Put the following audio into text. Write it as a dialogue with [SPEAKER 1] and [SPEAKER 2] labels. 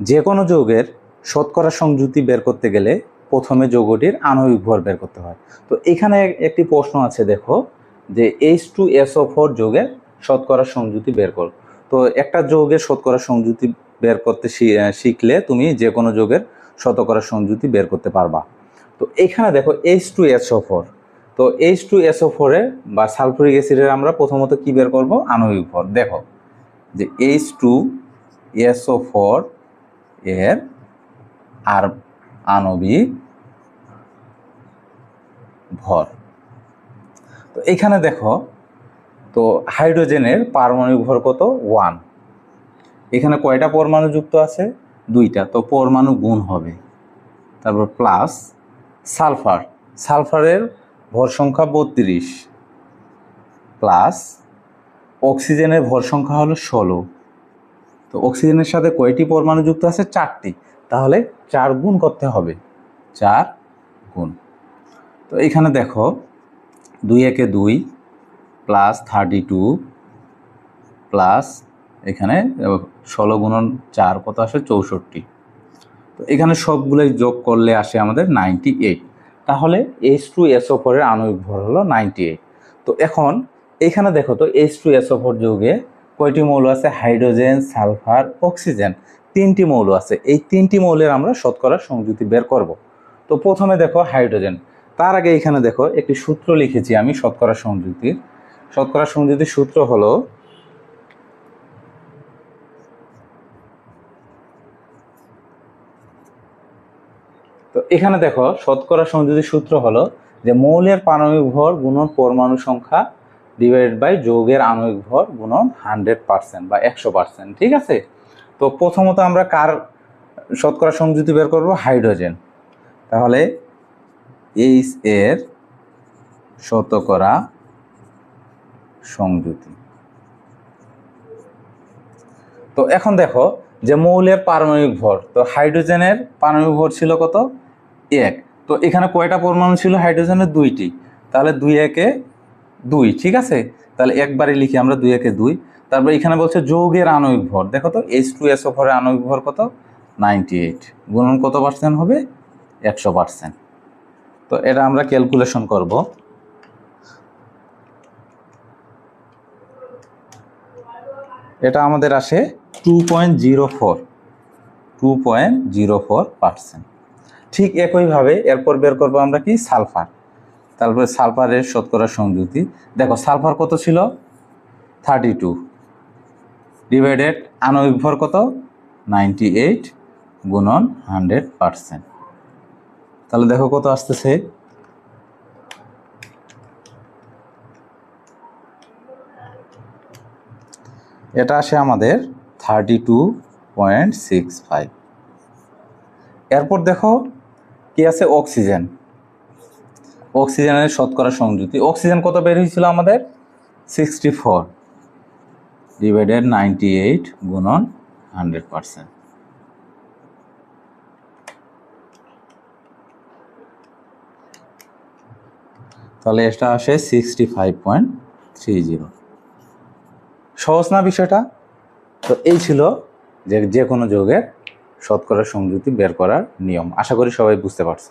[SPEAKER 1] যে কোনো যৌগের শতকরা সংযুতি বের করতে গেলে প্রথমে যৌগটির আণবিক ভর বের করতে হয়। তো এখানে একটি প্রশ্ন আছে, দেখো, যে এইচ টু এসও ফোর যৌগের শতকরা সংযুতি বের কর। তো একটা যৌগের শতকরা সংযুতি বের করতে শিখলে তুমি যে কোনো যৌগের শতকরা সংযুতি বের করতে পারবা। তো এখানে দেখো এইচ টু এসও ফোর তো এইচ টু এসও ফোরে বা সালফুরিক অ্যাসিডের আমরা প্রথমত কি বের করব? আণবিক ভর দেখো, যে এইচ টু এসও ফোর এর আর আণবিক ভর। তো এখানে দেখো, তো হাইড্রোজেনের পারমাণবিক ভর কত? ওয়ান। এখানে কয়টা পরমাণু যুক্ত আছে? দুইটা। তো পরমাণু গুণ হবে। তারপর প্লাস সালফার। সালফারের ভর সংখ্যা বত্রিশ। প্লাস অক্সিজেনের ভর সংখ্যা হলো ষোলো। তো অক্সিজেনের সাথে কয়টি পরমাণু যুক্ত আছে? চারটি। তাহলে চার গুণ করতে হবে। চার গুণ। তো এখানে দেখো, দুই একে দুই প্লাস থার্টি টু প্লাস এখানে ষোলো গুণন চার কত আসে? চৌষট্টি। তো এখানে সবগুলোই যোগ করলে আসে আমাদের নাইনটি এইট তাহলে এইচ টু এসও ফোরের আণবিক ভর হলো নাইনটি এইট তো এখন এখানে দেখো তো এইচ টু এসও ফোর যৌগে কয়টি মৌল আছে? Hydrogen, sulphur, oxygen. তিনটি মৌল আছে। এই তিনটি মৌলের আমরা শতকরা সংযুতি বের করব। তো প্রথমে দেখো হাইড্রোজেন। তার আগে এখানে দেখো একটি সূত্র লিখেছি আমি শতকরা সংযুতির শতকরা সংযুতির সূত্র হলো তো এখানে দেখো শতকরা সংযুক্তির সূত্র হলো যে মৌলের পারমাণবিক ভর গুণন পরমাণু সংখ্যা ডিভাইডেড বাই যৌগের আণবিক ভর গুণন হান্ড্রেড পার্সেন্ট বা একশো পার্সেন্ট ঠিক আছে? তো প্রথমত আমরা কার শতকরা সংযুতি বের করব? হাইড্রোজেন। তাহলে এইচ এর শতকরা সংযুতি তো এখন দেখো যে মৌলের পারমাণবিক ভর, তো হাইড্রোজেনের পারমাণবিক ভর ছিল কত? এক। তো এখানে কয়টা পরমাণু ছিল? হাইড্রোজেনের দুইটি। তাহলে দুই একে দুই, ঠিক আছে? তাহলে একবারে লিখি আমরা দুই, একে দুই। তারপর এখানে বলছে যৌগের আণবিক ভর। দেখো তো এইচ টু এসও ফোরের আণবিক ভর কত? নাইনটি এইট গুণন কত পার্সেন্ট হবে? একশো পার্সেন্ট তো এটা আমরা ক্যালকুলেশন করব। এটা আমাদের আসে two point zero four two point zero four percent ঠিক একইভাবে এরপর বের করব আমরা কি? সালফার। তারপরে সালফারের শতকরা সংযুক্তি। দেখো, সালফার কত ছিল? থার্টি টু ডিভাইডেড আণবিক ভর কত? নাইনটি এইট গুণন হান্ড্রেড পার্সেন্ট তাহলে দেখো কত আসতেছে? এটা আসে আমাদের thirty two point six five এরপর দেখো, কি আছে? অক্সিজেন অক্সিজেনের শতকরা সংযুতি অক্সিজেন কত বের হয়েছিল আমাদের? Sixty four divided ninety eight গুণন হান্ড্রেড পার্সেন্ট তাহলে এটা আসে sixty five point three zero সহজ না বিষয়টা? তো এই ছিল যে যে কোনো যৌগের শতকরা সংযুতি বের করার নিয়ম। আশা করি সবাই বুঝতে পারছ।